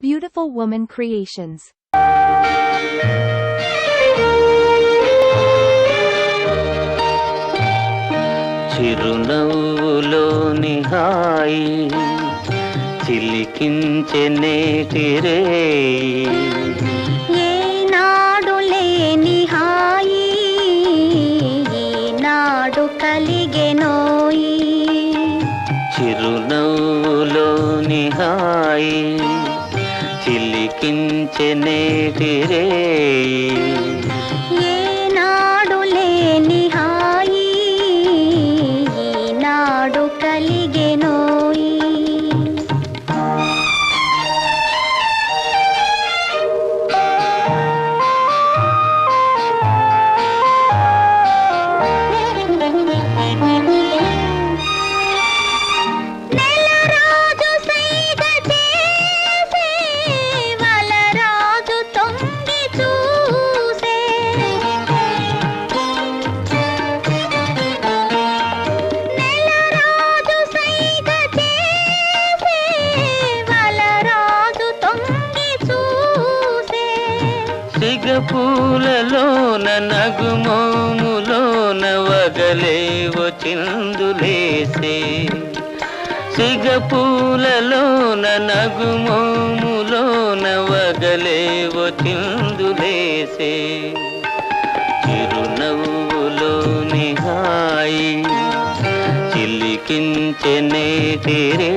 Beautiful Woman Creations. చిరునవ్వులోని హాయి చిలికించె నేటిరే ఏనాడు లేని హాయి ఈనాడు కలిగెనోయి చిరునవ్వులోని హాయి చిలికించె నేటిరే మల్లిగ పూలలోన నగుమోములోన వగలేవో చిందులేసే. సిగపూలలోన నగుమోములోన వగలేవో చిందులేసే. చిరునవ్వులోని హాయి చిలికించె తిరే.